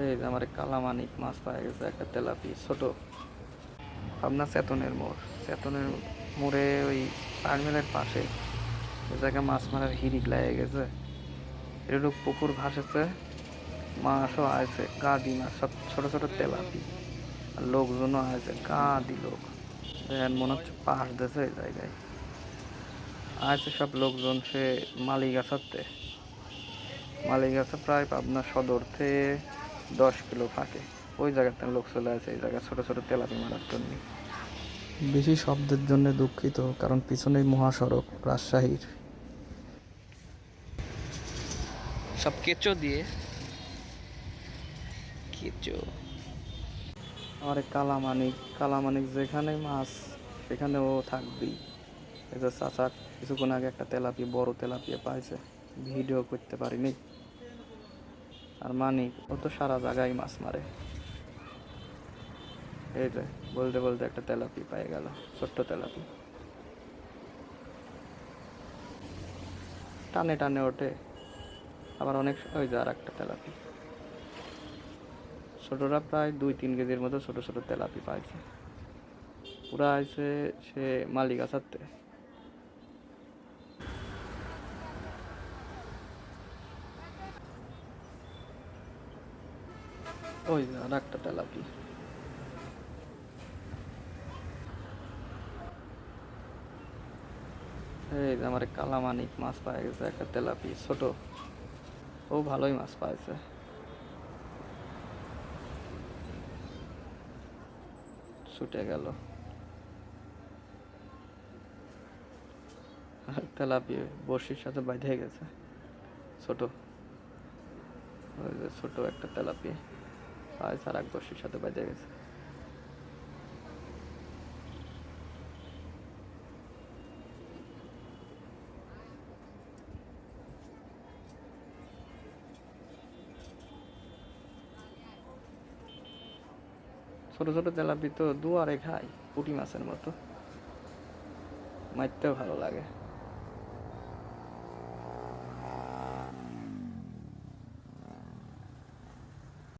এই যে আমার কালামানিক মাছ পাওয়া গেছে, একটা তেলাপি, ছোট। আপনার চেতনের মোড়। চেতনের মোড়ে ওই টার্মিনালের পাশে ওই জায়গায় মাছ মারার হিরিক লাগে গেছে। এরকম পুকুর ভাসেছে মাছও আছে, গাদি মাছ, সব ছোট ছোট তেলাপি। আর লোকজনও আছে, গাদি লোক। মনে হচ্ছে পাশ দিয়েছে ওই জায়গায়। আছে সব লোকজন, সে মালিক আসাতে মালিক মালিগাছা প্রায় পাবনা সদর থেকে দশ কিলো ফাঁকে। ওই জায়গাতে লোক চলে আছে এই জায়গায় ছোটো ছোটো তেলাপি মারার জন্য। বেশি শব্দের জন্য দুঃখিত কারণ পিছনেই মহাসড়ক রাজশাহীর। সব কেঁচো দিয়ে। কেঁচো। আমার কালামানিক কালামানিক যেখানে মাছ সেখানে ও থাকবেই এই যে চাচা কিছুক্ষণ আগে একটা তেলাপি বড় তেলাপিয়া পাইছে। ভিডিও করতে পারিনি। আর মানিক ও তো সারা জায়গায় মাছ মারে। এই যে, বলতে বলতে একটা তেলাপি পেয়ে গেল, ছোট্ট তেলাপি। টানে টানে ওঠে, আবার অনেক ওই যে আর একটা তেলাপি। ছোটরা প্রায় দুই তিন কেজির মতো ছোট ছোট তেলাপি পাইছে। পুরা আছে সে মালিক আসাতে ওই আর একটা তেলাপি এই যে, আমার কালামানিক মাছ পাওয়া গেছে, একটা তেলাপি, ছোট। ও ভালোই মাছ পাইছে। ছুটে গেল। আর তেলাপি বড়শির সাথে বাইধে গেছে। ছোট। ছোট একটা তেলাপি। পাইছে আর এক বড়শির সাথে বাইধে গেছে। ছোট ছোট তেলাপি তো দু দুয়ারে খায়, পুঁটি মাছের মতো। মারতেও ভালো লাগে।